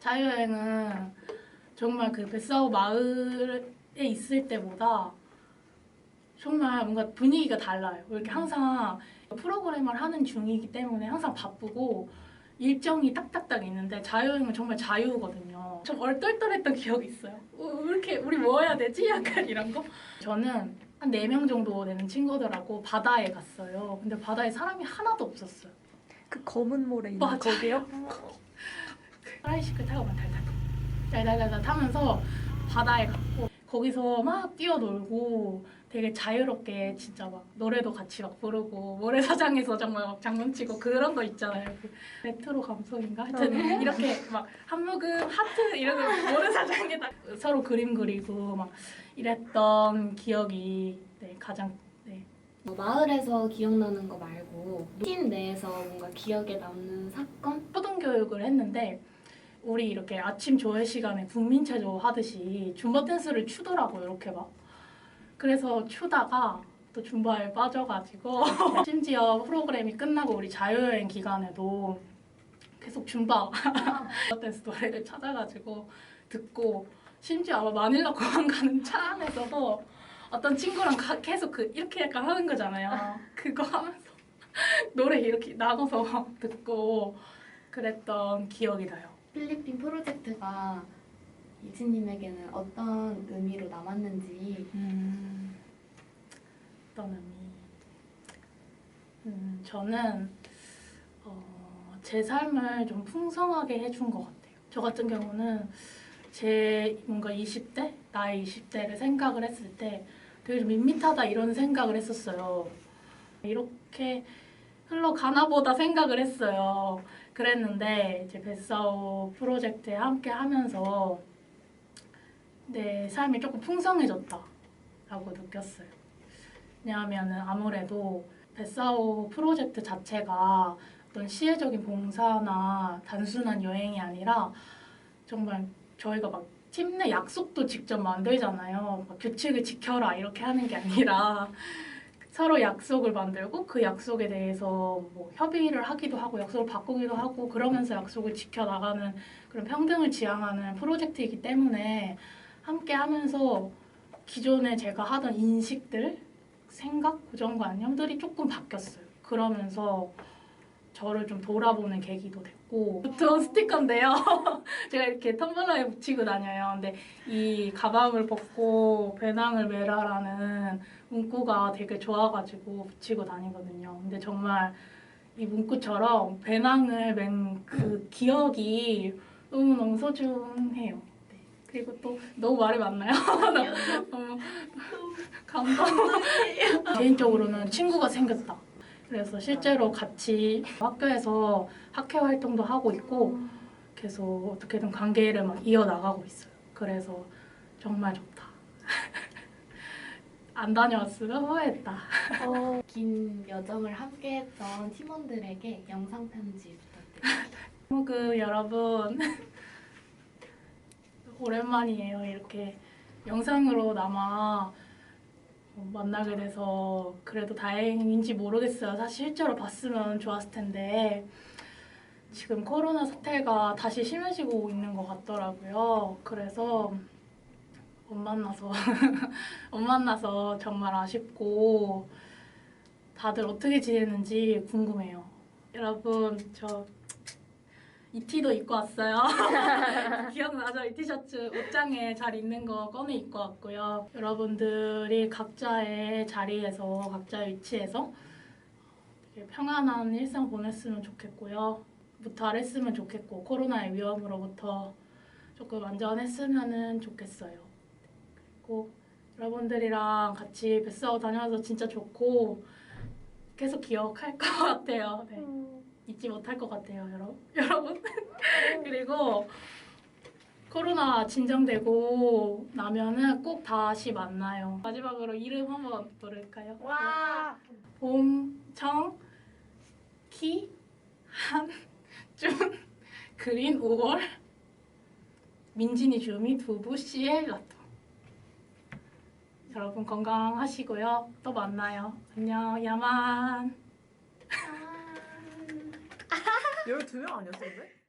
자유여행은 정말 그 뱃사우 마을에 있을 때보다 정말 뭔가 분위기가 달라요. 이렇게 항상 프로그램을 하는 중이기 때문에 항상 바쁘고 일정이 딱딱딱 있는데 자유여행은 정말 자유거든요. 좀 얼떨떨했던 기억이 있어요. 어, 왜 이렇게 우리 뭐 해야 되지? 약간 이런 거. 저는 한 4명 정도 되는 친구들하고 바다에 갔어요. 근데 바다에 사람이 하나도 없었어요. 그 검은 모래 있는 맞아요. 거기요? 트라이시클 타고 막 달달달 달달달달 타면서 바다에 갔고 거기서 막 뛰어놀고 되게 자유롭게 진짜 막 노래도 같이 막 부르고 모래사장에서 정말 막 장난치고 그런 거 있잖아요. 그 레트로 감성인가? 하여튼 어. 이렇게 막 한묵음 하트 이런 거 모래사장에 다 서로 그림 그리고 막 이랬던 기억이 네, 가장 네, 어, 마을에서 기억나는 거 말고 팀 내에서 뭔가 기억에 남는 사건? 초등교육을 했는데 우리 이렇게 아침 조회 시간에 국민체조 하듯이 줌바 댄스를 추더라고요 이렇게 막. 그래서 추다가 또 줌바에 빠져가지고 심지어 프로그램이 끝나고 우리 자유여행 기간에도 계속 줌바 댄스 노래를 찾아가지고 듣고 심지어 아마 마닐라 공항 가는 차 안에서도 어떤 친구랑 가- 계속 그 이렇게 약간 하는 거잖아요. 그거 하면서 노래 이렇게 나눠서 듣고 그랬던 기억이 나요. 필리핀 프로젝트가 이지님에게는 어떤 의미로 남았는지 음, 어떤 의미? 음, 저는 어, 제 삶을 좀 풍성하게 해준 것 같아요. 저 같은 경우는 제 뭔가 20대? 나의 20대를 생각을 했을 때 되게 좀 밋밋하다 이런 생각을 했었어요. 이렇게 흘러가나 보다 생각을 했어요. 그랬는데 이제 뱃사오 프로젝트에 함께 하면서 내 삶이 조금 풍성해졌다라고 느꼈어요. 왜냐하면은 아무래도 뱃사오 프로젝트 자체가 어떤 시혜적인 봉사나 단순한 여행이 아니라 정말 저희가 막 팀 내 약속도 직접 만들잖아요. 막 규칙을 지켜라 이렇게 하는 게 아니라 서로 약속을 만들고 그 약속에 대해서 뭐 협의를 하기도 하고 약속을 바꾸기도 하고 그러면서 약속을 지켜나가는 그런 평등을 지향하는 프로젝트이기 때문에 함께 하면서 기존에 제가 하던 인식들, 생각, 고정관념들이 조금 바뀌었어요. 그러면서 저를 좀 돌아보는 계기도 됐고 저 스티커인데요. 제가 이렇게 텀블러에 붙이고 다녀요. 근데 이 가방을 벗고 배낭을 메라라는 문구가 되게 좋아가지고 붙이고 다니거든요. 근데 정말 이 문구처럼 배낭을 맨 그 기억이 너무너무 소중해요. 네. 그리고 또 너무 말이 많나요? 너무 감동. 개인적으로는 친구가 생겼다. 그래서 실제로 같이 학교에서 학회 활동도 하고 있고 계속 어떻게든 관계를 막 이어나가고 있어요. 그래서 정말 좋다. 안 다녀왔으면 후회했다. 어, 긴 여정을 함께했던 팀원들에게 영상 편지 부탁드립니다. 그 여러분 오랜만이에요. 이렇게 영상으로나마 만나게 돼서 그래도 다행인지 모르겠어요. 사실 실제로 봤으면 좋았을 텐데 지금 코로나 사태가 다시 심해지고 있는 것 같더라고요. 그래서 못 만나서 못 만나서 정말 아쉽고 다들 어떻게 지내는지 궁금해요. 여러분 저 이 티도 입고 왔어요. 기억나죠? 이 티셔츠 옷장에 잘 있는 거 꺼내 입고 왔고요. 여러분들이 각자의 자리에서 각자의 위치에서 평안한 일상 보냈으면 좋겠고요. 무탈했으면 좋겠고 코로나의 위험으로부터 조금 안전했으면 좋겠어요. 그리고 여러분들이랑 같이 뱃사오 다녀와서 진짜 좋고 계속 기억할 것 같아요. 네. 잊지 못할 것 같아요, 여러, 여러분. 그리고 코로나 진정되고 나면은 꼭 다시 만나요. 마지막으로 이름 한번 부를까요? 와. 봄청 키, 한, 준, 그린, 5월, 민진이, 주미, 두부, 씨엘, 라토. 여러분 건강하시고요. 또 만나요. 안녕, 야만. 12명 아니었어, 근데?